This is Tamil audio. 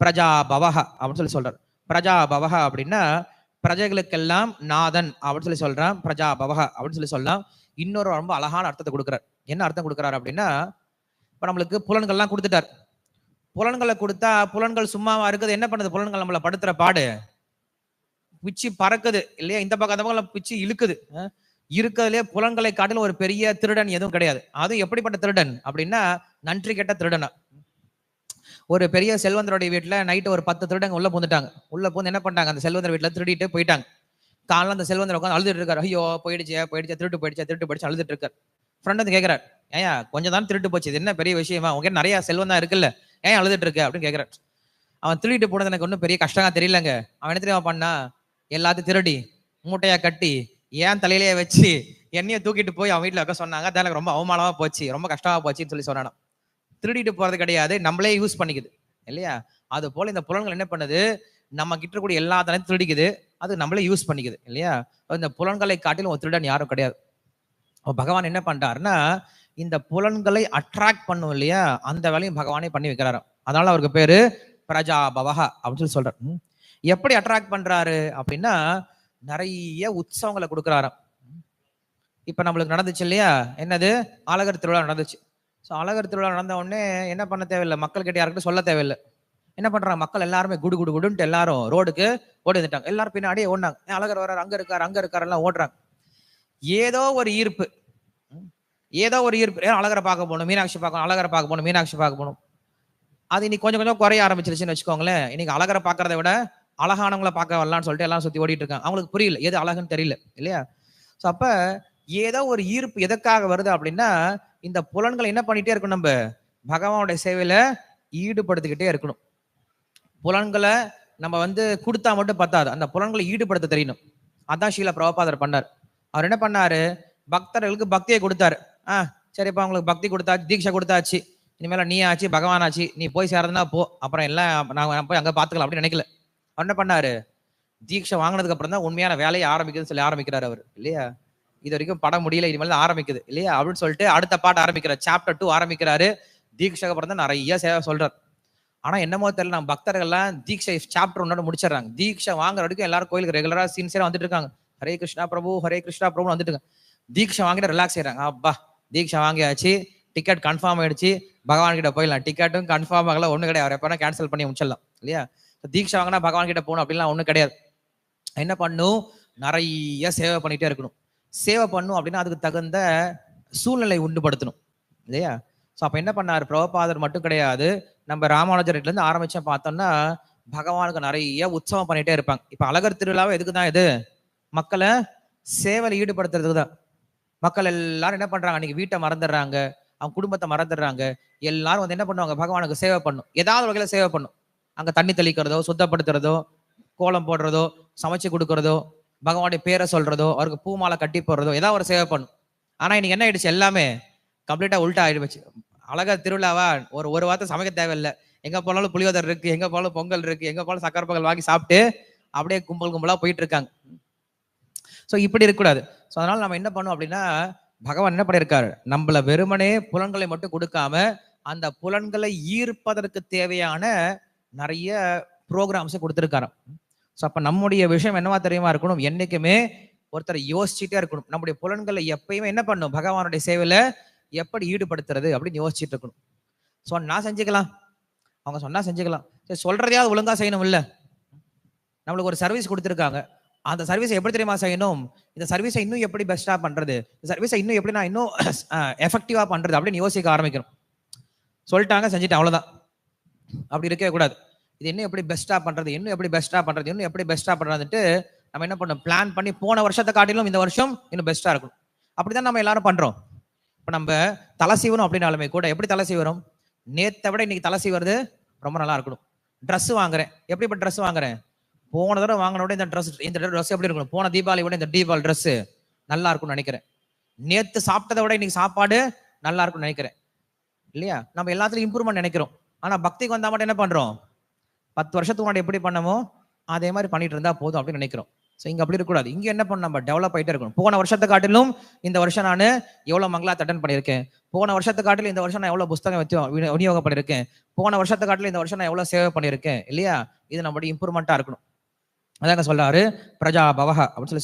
பிரஜா பவஹ அப்படின்னு சொல்லி சொல்றார். பிரஜா பவஹ அப்படின்னா பிரஜைகளுக்கெல்லாம் நாதன் அப்படின்னு சொல்லி சொல்றான். பிரஜா பவஹ அப்படின்னு சொல்லி சொல்லலாம் இன்னொரு ரொம்ப அழகான அர்த்தத்தை கொடுக்குறார். என்ன அர்த்தம் கொடுக்குறாரு அப்படின்னா இப்போ நம்மளுக்கு புலன்கள்லாம் கொடுத்துட்டார். புலன்களை கொடுத்தா புலன்கள் சும்மாவா இருக்குது என்ன பண்ணுது? புலன்கள் நம்மளை படுத்துற பாடு. பிச்சு பறக்குது இல்லையா? இந்த பக்கம் அந்த பக்கம் பிச்சு இழுக்குது. இருக்கிறதுலே புலன்களை காட்டிலும் ஒரு பெரிய திருடன் எதுவும் கிடையாது. அதுவும் எப்படிப்பட்ட திருடன் அப்படின்னா நன்றி கெட்ட திருடனா. ஒரு பெரிய செல்வந்தருடைய வீட்டில் நைட்டு ஒரு பத்து திருடங்க உள்ளே பூந்துட்டாங்க உள்ளே பூந்து என்ன பண்ணாங்க அந்த செல்வந்தர் வீட்டில் திருடிட்டு போயிட்டாங்க. காலைல அந்த செல்வந்தர் உட்காந்து அழுதுட்டு இருக்காரு. ஐயோ போயிடுச்சே போயிடுச்சே திருட்டு போயிடுச்சு திருட்டு போயிடுச்சு அழுதுட்டு இருக்காரு. ஃப்ரெண்ட் வந்து கேட்குறாரு ஏயா கொஞ்சம் தான் திருட்டு போச்சு. இது என்ன பெரிய விஷயமா? உங்ககிட்ட நிறைய செல்வம் தான் இருக்குல்ல. ஏன் அழுதுட்டு இருக்க? அப்படின்னு கேட்குறாரு அவன் திருடிட்டு போனது எனக்கு ஒன்றும் பெரிய கஷ்டமா தெரியலங்க. அவன் என்ன தெரியுமா பண்ணா? எல்லாத்தையும் திருடி மூட்டையா கட்டி ஏன் தலையிலேயே வச்சு என்னைய தூக்கிட்டு போய் அவன் வீட்டில் வைக்க சொன்னாங்க. அதான் எனக்கு ரொம்ப அவமானமா போச்சு ரொம்ப கஷ்டமா போச்சுன்னு சொல்லி சொன்னான் திருடிட்டு போறது கிடையாது. நம்மளே யூஸ் பண்ணிக்குது. இல்லையா? அது போல இந்த புலன்கள் என்ன பண்ணுது? நம்ம கிட்ட இருக்கக்கூடிய எல்லா தனையும் திருடிக்குது. அது நம்மளே யூஸ் பண்ணிக்குது. இல்லையா? இந்த புலன்களை காட்டிலும் ஒரு திருடன் யாரும் கிடையாது. பகவான் என்ன பண்றாருன்னா இந்த புலன்களை அட்ராக்ட் பண்ணும் இல்லையா? அந்த வேலையும் பகவானே பண்ணி வைக்கிறாராம் அதனால அவருக்கு பேரு பிரஜா பவஹா அப்படின்னு சொல்லி சொல்றாரு. எப்படி அட்ராக்ட் பண்றாரு அப்படின்னா நிறைய உற்சவங்களை கொடுக்குறாராம். இப்ப நம்மளுக்கு நடந்துச்சு இல்லையா? என்னது? ஆலகர் திருவிழா நடந்துச்சு. ஸோ அழகர் திருவிழா நடந்த உடனே என்ன பண்ண தேவையில்லை? மக்கள்கிட்ட யாருக்கிட்ட சொல்ல தேவையில்லை. என்ன பண்றாங்க? மக்கள் எல்லாருமே குடு குடு குடுன்ட்டு எல்லாரும் ரோடுக்கு ஓடி வந்துட்டாங்க. எல்லாரும் பின்னாடியே ஓடினாங்க. அழகர் வர்றாரு? அங்க இருக்காரு அங்க இருக்காரு எல்லாம் ஓடுறாங்க. ஏதோ ஒரு ஈர்ப்பு. ஏதோ ஒரு ஈர்ப்பு. ஏன் அழகரை பார்க்க போகணும்? மீனாட்சி பார்க்கணும் அழகரை பார்க்க போகணும். மீனாட்சி பார்க்க போகணும். அது இன்னைக்கு கொஞ்சம் கொஞ்சம் குறைய ஆரம்பிச்சிருச்சுன்னு வச்சுக்கோங்களேன். இன்னைக்கு அழகரை பார்க்கறத விட அழகானவங்கள பார்க்க வரலான்னு சொல்லிட்டு எல்லாம் சுத்தி ஓடிட்டு இருக்காங்க. அவங்களுக்கு புரியல. எது அழகுன்னு தெரியல. இல்லையா? ஸோ அப்ப ஏதோ ஒரு ஈர்ப்பு எதற்காக வருது அப்படின்னா இந்த புலன்களை என்ன பண்ணிட்டே இருக்கணும் நம்ம? பகவானுடைய சேவையில ஈடுபடுத்திக்கிட்டே இருக்கணும். புலன்களை நம்ம வந்து கொடுத்தா மட்டும் பத்தாது. அந்த புலன்களை ஈடுபடுத்த தெரியணும். அதான் ஷீல பிரபாதர் பண்ணார். அவர் என்ன பண்ணாரு? பக்தர்களுக்கு பக்தியை கொடுத்தாரு. ஆ சரிப்பா உங்களுக்கு பக்தி கொடுத்தாச்சு தீட்சை கொடுத்தாச்சு. இனிமேல நீ ஆச்சு பகவான் ஆச்சு நீ போய் சேர்றதுனா போ. அப்புறம் எல்லாம் நான் போய் அங்க பாத்துக்கலாம் அப்படின்னு நினைக்கல. அவர் என்ன பண்ணாரு? தீட்சை வாங்கினதுக்கு அப்புறம் தான் உண்மையான வேலையை ஆரம்பிக்குதுன்னு சொல்லி ஆரம்பிக்கிறார் அவர். இல்லையா? இது வரைக்கும் படம் முடியல இனிமேல் தான் ஆரம்பிக்குது. இல்லையா? அப்படின்னு சொல்லிட்டு அடுத்த பாட்டு ஆரம்பிக்கிறார். சாப்டர் டூ ஆரம்பிக்கிறாரு. தீட்சைக்கு படம் தான் நிறைய சேவை சொல்றார். ஆனா என்னமோ தெரியல நம்ம பக்தர்கள்லாம் தீட்சை சாப்டர் ஒன்னோட முடிச்சிடுறாங்க. தீட்சை வாங்குற வரைக்கும் எல்லாரும் கோயிலுக்கு ரெகுலரா சின்சியரா வந்துட்டு இருக்காங்க. ஹரே கிருஷ்ணா பிரபு ஹரே கிருஷ்ணா பிரபு வந்துட்டு இருக்காங்க. தீட்சை வாங்கிட்டு ரிலாக்ஸ் செய்யறாங்க அப்பா தீட்சை வாங்கியாச்சு. டிக்கெட் கன்ஃபார்ம் ஆயிடுச்சு. பகவான் கிட்ட போயிடலாம். டிக்கெட்டும் கன்ஃபார்ம் ஆகல. ஒண்ணு கிடையாது. அவர் எப்பனா கேன்சல் பண்ணி முடிச்சிடலாம். இல்லையா? So, தீட்சை வாங்கினா பகவான் கிட்ட போகணும். அப்படிலாம் ஒன்றும் கிடையாது. என்ன பண்ணும்? நிறைய சேவை பண்ணிட்டே இருக்கணும். சேவை பண்ணும் அப்படின்னா அதுக்கு தகுந்த சூழ்நிலை உண்டுபடுத்தணும். இல்லையா? ஸோ அப்போ என்ன பண்ணாரு? பிரபபாதர் மட்டும் கிடையாது. நம்ம ராமானுஜர்ல இருந்து ஆரம்பிச்சா பார்த்தோம்னா பகவானுக்கு நிறைய உற்சவம் பண்ணிகிட்டே இருப்பாங்க. இப்போ அழகர் திருவிழாவை எதுக்கு தான் இது? மக்களை சேவையில் ஈடுபடுத்துறதுக்கு தான். மக்கள் எல்லாரும் என்ன பண்ணுறாங்க அன்றைக்கி வீட்டை மறந்துடுறாங்க. அவங்க குடும்பத்தை மறந்துடுறாங்க. எல்லாரும் வந்து என்ன பண்ணுவாங்க? பகவானுக்கு சேவை பண்ணும். ஏதாவது வகையில் சேவை பண்ணும். அங்கே தண்ணி தெளிக்கிறதோ சுத்தப்படுத்துறதோ கோலம் போடுறதோ சமைச்சு கொடுக்குறதோ பகவானுடைய பேரை சொல்றதோ அவருக்கு பூ மாலை கட்டி போடுறதோ ஏதாவது ஒரு சேவை பண்ணும். ஆனா இன்னைக்கு என்ன ஆயிடுச்சு? எல்லாமே கம்ப்ளீட்டா உல்ட்டா ஆயிடுச்சு. அழகா திருவிழாவா ஒரு ஒரு வாரத்தை சமைக்க தேவையில்லை. எங்க போனாலும் புளியோதர் இருக்கு எங்க போனாலும் பொங்கல் இருக்கு எங்க போனாலும் சக்கரை பொங்கல் வாங்கி சாப்பிட்டு அப்படியே கும்பல் கும்பலா போயிட்டு இருக்காங்க. ஸோ இப்படி இருக்கக்கூடாது. ஸோ அதனால நம்ம என்ன பண்ணோம் அப்படின்னா பகவான் என்ன பண்ணியிருக்காரு? நம்மள வெறுமனே புலன்களை மட்டும் கொடுக்காம அந்த புலன்களை ஈர்ப்பதற்கு தேவையான நிறைய ப்ரோக்ராம்ஸை கொடுத்துருக்காரு ஸோ அப்போ நம்முடைய விஷயம் என்னவா தெரியுமா இருக்கணும்? என்னைக்குமே ஒருத்தர் யோசிச்சுட்டே இருக்கணும். நம்முடைய புலன்களை எப்பயுமே என்ன பண்ணும்? பகவானுடைய சேவையில் எப்படி ஈடுபடுத்துறது அப்படின்னு யோசிச்சுட்டு இருக்கணும். சொன்னா செஞ்சுக்கலாம். அவங்க சொன்னா செஞ்சுக்கலாம். சரி சொல்றதையாவது ஒழுங்கா செய்யணும் இல்லை? நம்மளுக்கு ஒரு சர்வீஸ் கொடுத்துருக்காங்க. அந்த சர்வீஸை எப்படி தெரியுமா செய்யணும்? இந்த சர்வீஸை இன்னும் எப்படி பெஸ்ட்டாக பண்ணுறது இந்த சர்வீஸை இன்னும் எப்படி நான் இன்னும் எஃபெக்டிவாக பண்ணுறது அப்படின்னு யோசிக்க ஆரம்பிக்கணும். சொல்லிட்டாங்க செஞ்சுட்டு அவ்வளோதான் அப்படி இருக்கவே கூடாது. இது இன்னும் எப்படி பெஸ்ட்டாக பண்ணுறது இன்னும் எப்படி பெஸ்ட்டாக பண்ணுறது இன்னும் எப்படி பெஸ்ட்டாக பண்ணுறதுன்ட்டு நம்ம என்ன பண்ணும் பிளான் பண்ணி போன வருஷத்தை காட்டிலும் இந்த வருஷம் இன்னும் பெஸ்ட்டாக இருக்கும் அப்படிதான் நம்ம எல்லாரும் பண்ணுறோம் இப்போ நம்ம தலை சீவனம் அப்படின்னாலுமே கூட எப்படி தலை சீவரம்? நேற்றை விட இன்னைக்கு தலை சீவுறது ரொம்ப நல்லா இருக்கணும். ட்ரெஸ் வாங்குறேன். எப்படி இப்போ ட்ரெஸ் வாங்குறேன்? போன தடவை வாங்கினோட இந்த ட்ரெஸ் இந்த ட்ரெஸ் எப்படி இருக்கணும்? போன தீபாவளி விட இந்த தீபாவளி ட்ரெஸ்ஸு நல்லா இருக்கும்னு நினைக்கிறேன். நேற்று சாப்பிட்டதை விட இன்னைக்கு சாப்பாடு நல்லா இருக்கும்னு நினைக்கிறேன். இல்லையா? நம்ம எல்லாத்துலையும் இம்ப்ரூவ்மெண்ட் நினைக்கிறோம். ஆனால் பக்திக்கு வந்தால் மட்டும் என்ன பண்ணுறோம் பத்து வருஷத்துக்கு முன்னாடி எப்படி பண்ணமோ அதே மாதிரி பண்ணிட்டு இருந்தா போதும் அப்படின்னு நினைக்கிறோம். ஸோ இங்க அப்படி இருக்கக்கூடாது. இங்க என்ன பண்ண நம்ம டெவலப் ஆகிட்டே இருக்கணும். போன வருஷத்தை காட்டிலும் இந்த வருஷம் நான் எவ்வளவு மங்களா அட்டன் பண்ணியிருக்கேன். போன வருஷத்தை காட்டிலும் இந்த வருஷம் நான் எவ்வளவு புஸ்தகம் வச்சு விநியோகம் பண்ணியிருக்கேன் போன வருஷத்தை காட்டிலும் இந்த வருஷம் நான் எவ்வளவு சேவை பண்ணியிருக்கேன் இல்லையா? இது நம்மளுடைய இம்ப்ரூவ்மெண்ட்டா இருக்கணும். அதாங்க சொல்றாரு பிரஜா பவஹ அப்படின்னு சொல்லி